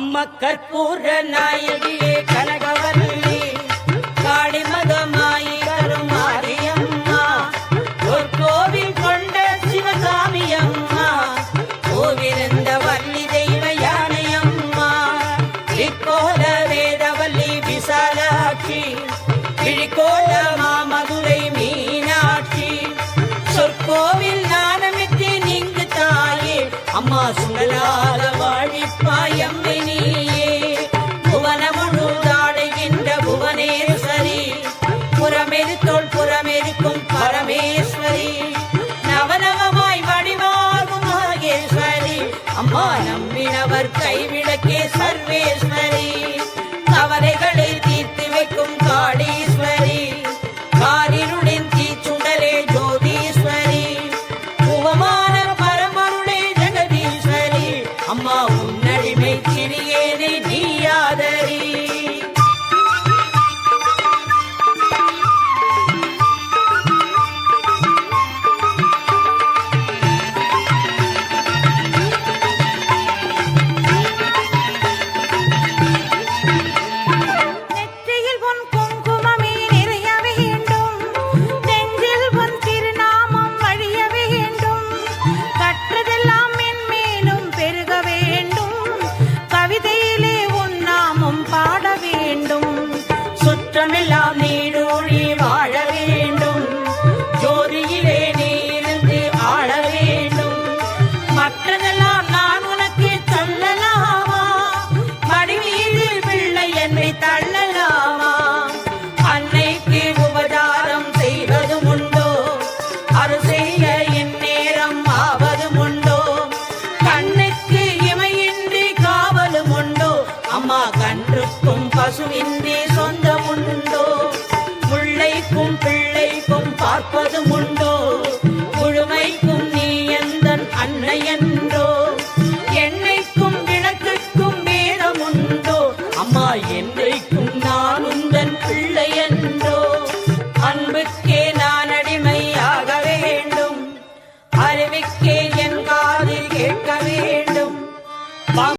அம்மா கற்பூர நாயகியே கனகவல்லி காளிமகமாயி கருமாரியம்மா ஒரு கோவில் கொண்ட சிவசாமி அம்மா கோவிலிருந்த வள்ளி தெய்வ யானை அம்மா இக்கோல வேதவல்லி விசாலாட்சி கிழிக்கோல மாமதுரை மீனாட்சி சொற்கோவில் ஞானமிட்டு நீங்கு தாயே அம்மா சுடலால் நம்பினவர் கைவிளக்கே சர்வேஸ்வரி. கவலைகளை தீர்த்து வைக்கும் காடீஸ்வரி. காரிருளின் தீச்சுடரே ஜோதீஸ்வரி. உபமான பரம்பருளே ஜெகதீஸ்வரி. அம்மா உன்னடிமை சிறியேனை நீயாதரி குற்றமெல்லாம் நீடூழி வாழ வேண்டும். ஜோதியிலே நீருந்து ஆள வேண்டும். மற்றதெல்லாம் நான் உனக்கு சொல்லலாமா? மடிவீரில் பிள்ளை என்னை தள்ளலாமா? அன்னைக்கு உபதாரம் செய்வதும் உண்டோ? அது செய்ய இந்நேரம் ஆவதும் உண்டோ? கண்ணுக்கு இமையின்றி காவலும் உண்டோ? அம்மா கன்றுக்கும் பசுவின்றி பார்ப்பதும் உண்டோ? முழுமைக்கும் நீ எந்தன் அன்னை என்றோ? என்னைக்கும் விளக்குக்கும் வேதம் உண்டோ? அம்மா என்றைக்கும் நான் உந்தன் பிள்ளை என்றோ? அன்புக்கே நான் அடிமையாக வேண்டும். அறிவிக்கே